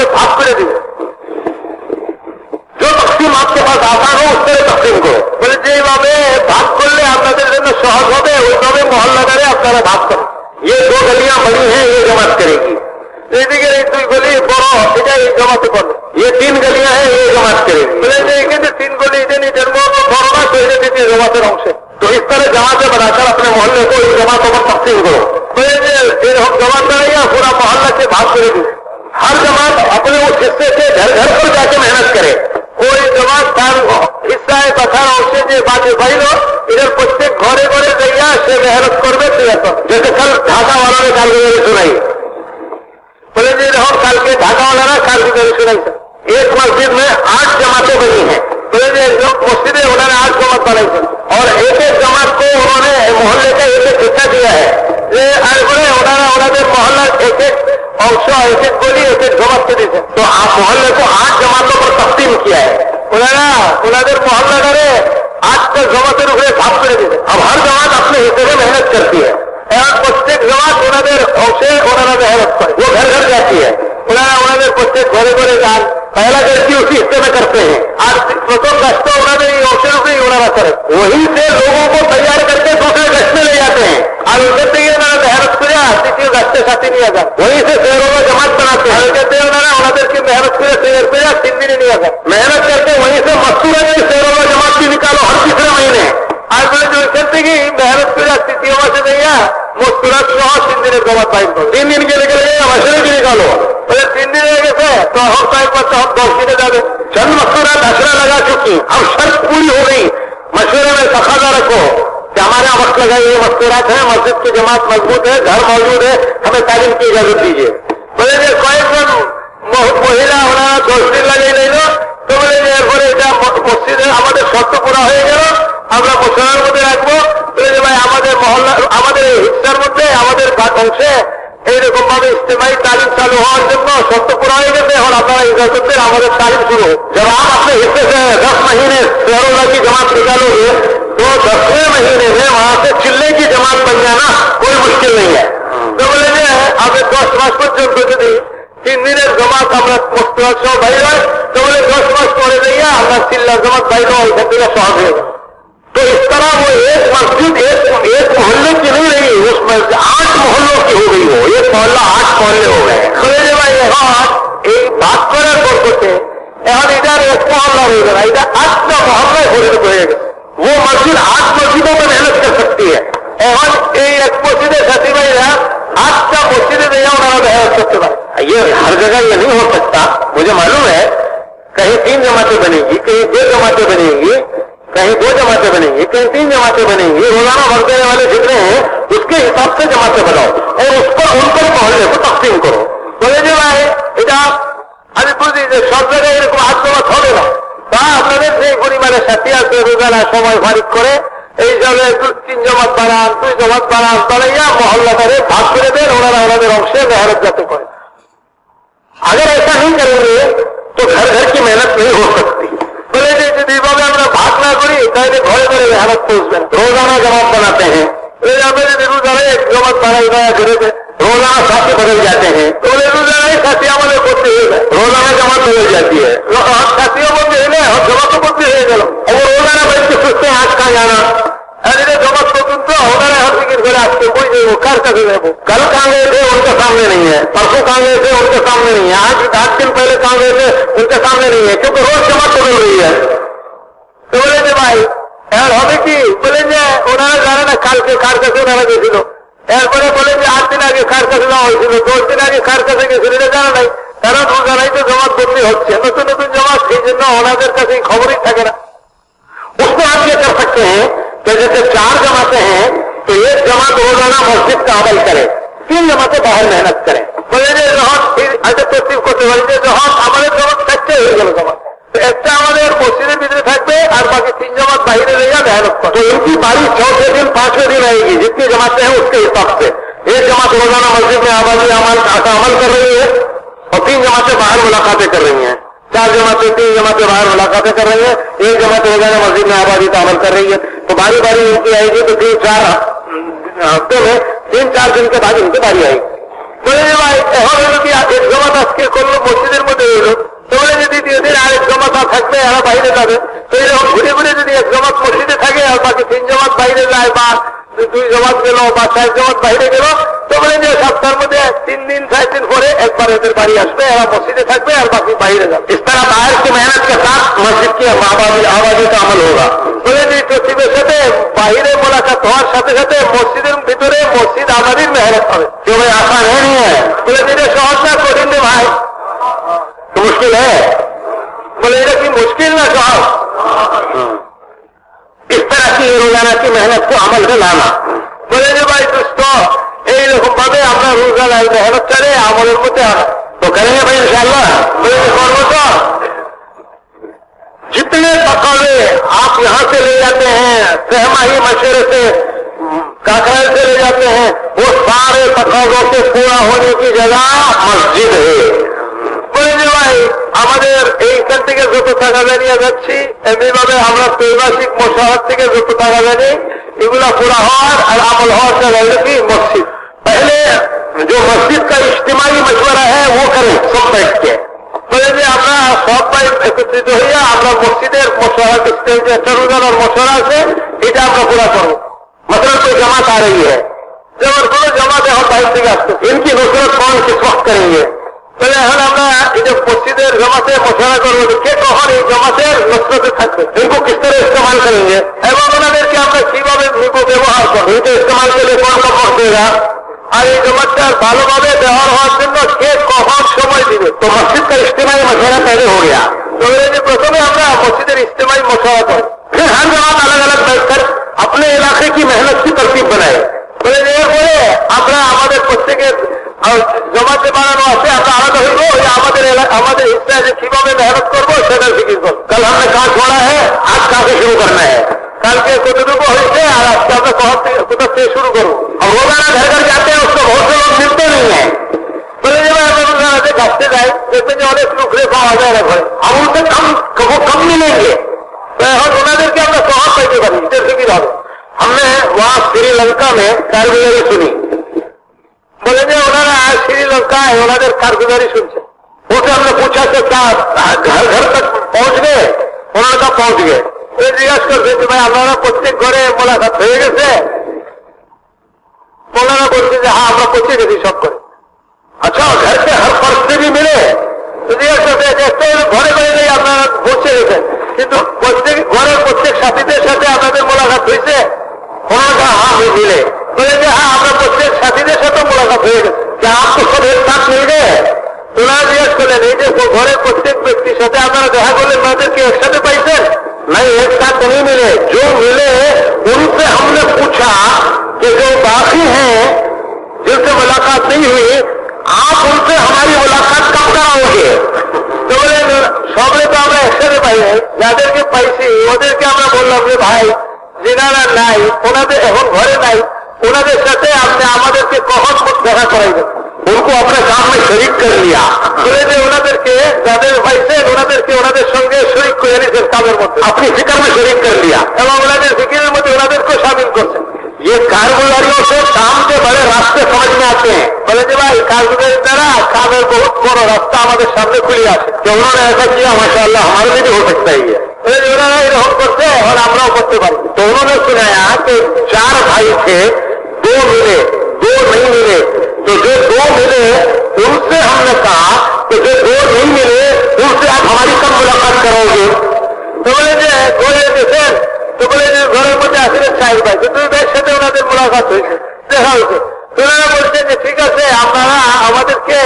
করে ভাগ করে দিবে। जो तकसीम आपके पास आता हो বলে যেভাবে ভাগ করলে আপনাদের জন্য সহজ হবে, ওইভাবে মহল্লাদারে আপনারা ভাগ করেন ये दो गलियां बड़ी हैं ये जमात करेगी এদিকে এই দুই গলি বড় সেটা এই জমাতে করবে ইয়ে तीन গলিয়া হ্যাঁ এই জমাত করে। বলে যে এখানে তিন গলি নিজের মতো বড় না দিতে জমাতের অংশে। तो इस तरह जमाते बनाकर अपने मोहल्ले को इस जमातों पर तकसीम करो বলে যে এরকম জমাত দাঁড়াইয়া পুরা মহল্লাকে ভাগ করে দিবে। हर जमात अपने उस हिस्से से घर घर पर जाकर मेहनत करे। कोई जमात का हिस्सा है पठार औषध जो बात भाई लोग इधर प्रत्येक घोड़े घोड़े तैयार से मेहनत कर दे तो। जैसे कल ढाका वालों ने कार्य की सुनाई। बोले, जी रहो कल के ढाका वाला ना कार्य की गली सुनाई। एक मस्जिद में आठ जमातें बनी है। बोले, जी लोग मस्जिदें उन्होंने आठ जमात बनाई और एक एक जमात को उन्होंने मोहल्ले का एक एक हिस्सा दिया है। ये अरे बोले उन्होंने उन्होंने मोहल्ला एक एक और एक एक मस्जिद है तो आप मोहल्ले को आठ जमातों पर तकसीम किया है। उन्होंने उन्होंने मोहल्ला करे, आज तक जमाते रुपये साफ़ कर दी अब हर जमात अपने हिस्से में मेहनत करती है। प्रत्येक जमात उन्होंने औसे उन्होंने मेहनत कर वो घर घर जाती है। उन्होंने उन्होंने प्रत्येक घोड़े घोड़े दान पहला करती उसी हिस्से में करते हैं। आज प्रथम गश्तों तो उन्होंने औषध नहीं उन्होंने कर। वही से लोगों को तैयार करके दूसरे गश्त में ले जाते हैं। आज उनसे ये ना আর্থিক যাচ্ছে সাথে নিয়ে যান বইছে সেরোলা जमात बनाते हैं कहते हैं ना उन्होंने की मेहनत से शेर पे या तीन दिन नहीं होगा मेहनत करके वहीं से मसूर है शेरोला जमात की निकालो हर तीसरे महीने आज मैंने जो कहते कि मेहनत से स्थितियों से नहीं है वो तुरंत जो तीन दिन जमात पाइन को तीन दिन के लेकर गए मसूर की निकालो अरे तीन दिन रह गए तो हम पाइन पर तो हम दस दिन जाते चंद मसूर है दशरा लगा चुकी अब हमारे यहाँ वक्त लगाए ये मस्तूरात है मस्जिद की जमात मजबूत है घर मौजूद है हमें तालीम की इजाजत दीजिए बोले যে কয়েকজন মহ- মহিলা ওনারা দশ দিন লাগিয়ে নিল তো বলে যে এরপরে এটা ম- মসজিদে আমাদের শর্ত পুরা হয়ে গেল আমরা মুসলমানের মধ্যে রাখবো বলে যে ভাই আমাদের মহল্লা আমাদের এই হিস্সার মধ্যে আমাদের বা- অংশে এইরকম ভাবে ইস্তেমাই তালিম চালু হওয়ার জন্য শর্ত পুরা হয়ে গেছে এখন আপনারা ইজাজত দেন আমাদের তালিম শুরু হোক। जब आप अपने हिस्से से दस महीने शहरों की जमात निकालोगे तो दसवें महीने में वहां से चिल्ले की जमात बन जाना कोई मुश्किल नहीं है তো বলে যে আগে দশ মাস পর্যন্ত যদি তিন দিনের জমাত আমরা মুস্তরাজ সহ বাইর হয় তো বলে দশ মাস পরে যাইয়া আমরা চিল্লা জমাত বাইর হয় ওইখান থেকে সহজ হয়ে যাবে तो इस तरह वो एक मस्जिद एक एक मोहल्ले की नहीं रही उस मस्जिद आठ मोहल्लों की हो गई हो एक मोहल्ला आठ मोहल्ले हो गए खड़े भाई এখন এই ভাগ করার বরকতে এখন এটার এক মহল্লা হয়ে গেল এটা আটটা মহল্লায় পরিণত হয়ে গেছে वो मस्जिद आठ मस्जिदों में मेहनत कर सकती है। और एक मस्जिद सती आठ का मस्जिद नहीं उन्होंने मेहनत सकते ये हर जगह ये नहीं हो सकता। मुझे मालूम है, कहीं तीन जमाते बनेगी, कहीं दो जमाते बनेगी, कहीं दो जमाते बनेंगी, कहीं तीन जमाते बनेंगी। रोज़ाना भर देने वाले जितने हैं, उसके हिसाब से जमाते बनाओ और उस पर उन पर मोहल्ले को तकसीम करो। तो बोले जो है, इधर अभी पूरी सब जगह हाथ में थोड़े না তা আপনাদের যে পরিমাণে সাথী আছে রোজানা সময় ফারিক করে এই জলে দু- তিন জমাত বানান দুই জমাত বানান বানাইয়া মহল্লাটারে ভাগ করে দেন ওনারা ওনাদের অংশে মেহনত যাতে করে अगर ऐसा नहीं करेंगे तो घर घर की मेहनत नहीं हो सकती बोले जी यदि এইভাবে আমরা ভাগ না করি তাহলে ঘরে ঘরে মেহনত পৌঁছবেন रोजाना जमात बनाते हैं बोले हमें यदि रोजाना एक जमात बनाई गया घरे से रोजाना साथी बदल जाते हैं तो बोले रोजाना ही साथी हमारे করতে হয়ে যায় रोजाना जमात बदल जाती है ಹಕ್ಕಬಂದಿ ಹೇಳಿದರು है उनके सामने नहीं है। परसों कहाँ गए उनके सामने नहीं है। आज, आठ दिन पहले कहाँ गए उनके सामने नहीं है, क्योंकि रोज जमात बदल रही है। तो बोले भाई, यार हमें कि, बोले जे ওনারা জানে না কালকে কার কাছে ওনারা গেছিল এরপরে বলে যে আট দিন আগে কার কাছে যাওয়া হয়েছিল দশ দিন আগে কার কাছে গেছিল এটা জানা কারণ রোজানাই তো জমাত বদলি হচ্ছে নতুন নতুন জমাত এই জন্য ওনাদের কাছে এই খবরই থাকে না उसमें आप ये कर सकते हैं कि जैसे चार जमाते हैं तो एक जमात रोजाना मस्जिद का अमल करे तीन जमाते बाहर मेहनत करें বলে যে যখন আগে তসিফ করতে পারি যে যখন আমাদের জমাত চারটে হয়ে গেল জমাত তো একটা আমাদের মসজিদের ভিতরে থাকবে আর বাকি तीन जमात बाहर रह जा मेहनत कर तो इनकी बारी चौथे दिन पांचवें दिन आएगी जितनी जमातें हैं उसके हिसाब से एक जमात रोजाना मस्जिद में आबादी अमल का अमल कर रही है और तीन जमातें बाहर मुलाकातें कर रही हैं चार जमातें तीन जमातें बाहर मुलाकातें कर रही है एक जमात रोजाना मस्जिद में आबादी का अमल कर रही है तो बारी बारी इनकी आएगी तो तीन चार हफ्ते में तीन चार दिन के बाद इनकी बारी आएगी तो বলে যে ভাই এখন যদি এক জমাত আজকে করলো মসজিদের মধ্যে হইলো তাহলে যদি দ্বিতীয় দিন আরেক জমাত আর থাকবে এরা বাইরে যাবে তো এরকম ঘুরে ঘুরে যদি এক জমাত মসজিদে থাকে আর বাকি তিন জমাত বাইরে যায় বা দুই জমাত গেল বা চার জমাত বাইরে গেল তবে যে সপ্তাহের মধ্যে তিন দিন চার দিন পরে একবার এদের বাড়ি আসবে এরা মসজিদে থাকবে আর বাকি বাইরে যাবে। ইস তারা বাইর কি মেহনত কে সাথ? মসজিদ কে আবাদি আবাদি তো আমল হোক বলে যে সাথে বাইরে মোলাকাত হওয়ার সাথে সাথে মসজিদের ভিতরে মসজিদ আবাদির মেহনত হবে। কেউ ভাই আসান হ্যাঁ নিয়ে বলে যে সহজ না কঠিন রে ভাই। মুশকিল হ্যাঁ বলে এটা কি মুশকিল না সহজ? की रोजाना की मेहनत को अमल में लाना বলে যে ভাই দুষ্ট এইরকম ভাবে আমরা রোজানায় মেহনত করে আমলের মধ্যে আনা तो करेंगे भाई इंशाल्लाह বলে যে করবো তো जितने तकावे आप यहाँ से ले जाते हैं सहमाही मशवरे से काकरा से ले जाते हैं वो सारे तकाजों के पूरा होने की जगह मस्जिद है বলে যে ভাই আমাদের এইখান থেকে যত টাকা জানিয়ে যাচ্ছি এমনি ভাবে আমরা ত্রৈমাসিক মশাহার থেকে যত টাকা জানি এগুলা পুরা হওয়ার আর আমল হওয়ার জায়গা হলো কি মসজিদ पहले जो मस्जिद का इज्तिमाही मशवरा है वो करें सब बैठ के বলে যে আমরা সবাই একত্রিত হইয়া আমরা মসজিদের মশারা যে একটা রোজানার মশারা আছে এটা আমরা পুরা করবো मतलब कोई जमात आ रही है যেমন কোন জমাত এখন বাইরে থেকে আসছে इनकी नुसरत कौन किस वक्त करेंगे তাহলে এখন আমরা এই যে মসজিদের জমাতে মশারা করবো যে কে কখন এই জমাতের নসরতে থাকবে इनको किस तरह इस्तेमाल करेंगे এবং ওনাদেরকে আমরা কিভাবে নিব ব্যবহার করবো इनके इस्तेमाल के लिए कौन कब वक्त देगा আর এই জমাতটা ভালোভাবে ব্যবহার হওয়ার জন্য কে কখন সময় দিবে तो मस्जिद का इज्तिमाही मशवरा पहले हो गया তবে এই যে প্রথমে আমরা মসজিদের ইস্তেমাই মশারা করি फिर हर जमात अलग अलग बैठकर अपने इलाके की मेहनत की तरतीब बनाए জমাতে বানানো আছে আমরা আলাদা হইব ওই আমাদের এলা- আমাদের হিসাবে যে কিভাবে মেহনত করবো সেটার ফিকির করবো कल हमने कहा छोड़ा है आज कहाँ से शुरू करना है কালকে কতটুকু হয়েছে আর আজকে আমরা কোথা থেকে কোথা থেকে শুরু করবো अब रोजाना घर घर जाते हैं उसको बहुत से लोग मिलते नहीं है বলে যে ভাই আমরা রোজানাতে ঘাটতে যাই দেখবেন যে অনেক লুকরে পাওয়া যায় না ঘরে अब उनसे कम वो कम मिलेंगे তো এখন ওনাদেরকে আমরা সহজ পাইতে পারি এটার ফিকির হবে हमने वहाँ श्रीलंका में कारगुजारी सुनी বলে যে ওনারা শ্রীলঙ্কায় ওনাদের কারগুজারি শুনছে। ওকে আমরা পৌঁছাতে তার ঘর ঘর তো পৌঁছবে, ওনারা তো পৌঁছবে। জিজ্ঞাসা করছে যে ভাই, আপনারা প্রত্যেক ঘরে মোলাকাত হয়ে গেছে? মৌলানা বলছে যে হ্যাঁ আমরা প্রত্যেক গেছি সব করে। আচ্ছা ঘরকে হার হর পরিস্থিতি মিলে। ঘরে ঘরে নেই আপনারা বসে গেছেন। কিন্তু প্রত্যেক ঘরের প্রত্যেক সাথীদের সাথে আপনাদের মোলাকাত হয়েছে? ওনারা হয়ে, হ্যাঁ, মিলে। বলে যে হ্যাঁ আমরা প্রত্যেক সাথীদের সাথে মোলাকাত হয়ে গেছে क्या आपको सब एक साथ मिल गए ওনারা জিজ্ঞেস করলেন এই যে ঘরের প্রত্যেক ব্যক্তির সাথে আপনারা দেখা করলেন ওনাদেরকে একসাথে পাইছেন नहीं एक साथ तो नहीं मिले जो मिले उनसे हमने पूछा कि जो बाकी हैं जिनसे मुलाकात नहीं हुई आप उनसे हमारी मुलाकात कब कराओगे তো বলেন সবাই তো আমরা একসাথে পাই নাই যাদেরকে পাইছি ওদেরকে আমরা বললাম যে ভাই যেনারা নাই ওনাদের এখন ঘরে নাই ওনাদের সাথে আপনি আমাদেরকে কখন দেখা করাইবেন उनको अपने काम में शरीक कर लिया বলে যে ওনাদেরকে যাদের পাইছেন ওনাদেরকে ওনাদের সঙ্গে শরিক করে নিয়েছেন কাজের মধ্যে अपनी फिक्र में शरीक कर लिया এবং ওনাদের ফিকিরের মধ্যে ওনাদেরকেও সামিল করছেন ये कारगुजारियों से काम के बड़े रास्ते समझ में आते हैं বলে যে ভাই কাজগুলোর দ্বারা কামের বহুত বড় রাস্তা আমাদের সামনে খুলে আছে कि उन्होंने ऐसा किया माशाल्लाह हमारे लिए भी हो सकता ही है বলে যে ওনারা এরকম করছে এখন আমরাও করতে পারি तो उन्होंने सुनाया कि चार भाई थे दो मिले दो नहीं मिले तो जो दो मिले उनसे हमने कहा कि जो दो नहीं मिले उनसे आप हमारी कब मुलाकात करोगे তো বলে যে ঘরে গেছেন তো বলে যে ঘরের মধ্যে আসলে চাই ভাই তো দুই ভাইয়ের সাথে ওনাদের মোলাকাত হয়েছে দেখা হয়েছে তো ওনারা বলছেন যে ঠিক আছে আপনারা আমাদেরকে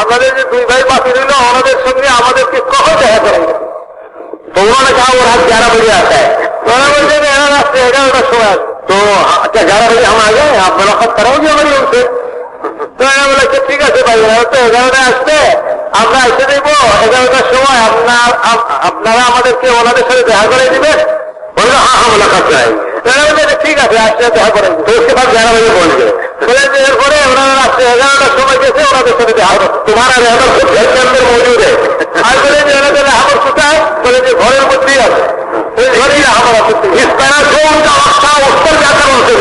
আপনাদের যে দুই ভাই বাকি রইল ওনাদের সঙ্গে আমাদেরকে কখন দেখা করেন तो उन्होंने कहा वो रात ग्यारह बजे आता है ওনারা বলছেন এরা রাত্রে এগারোটার সময় আসবে तो अच्छा ग्यारह बजे हम आ गए आप मुलाकात कराओगे हमारी उनसे তো এরা বলেছে ঠিক আছে ভাই এরা তো এগারোটায় আসবে আমরা এসে দেবো এগারোটার সময় আপনার আপ- আপনারা আমাদেরকে ওনাদের সাথে দেখা করে দিবেন बोले हाँ हाँ मुलाकात कराएंगे তারা বলছে যে ঠিক আছে আসলে দেখা করে দিবেন तो उसके बाद ग्यारह बजे पहुंच गए বলে যে এরপরে ওনারা রাত্রে এগারোটার সময় গেছে ওনাদের সাথে দেখা করো तुम्हारा रहबर खुद घर के अंदर मौजूद है আর বলে যে España, donde a estar ya tenemos que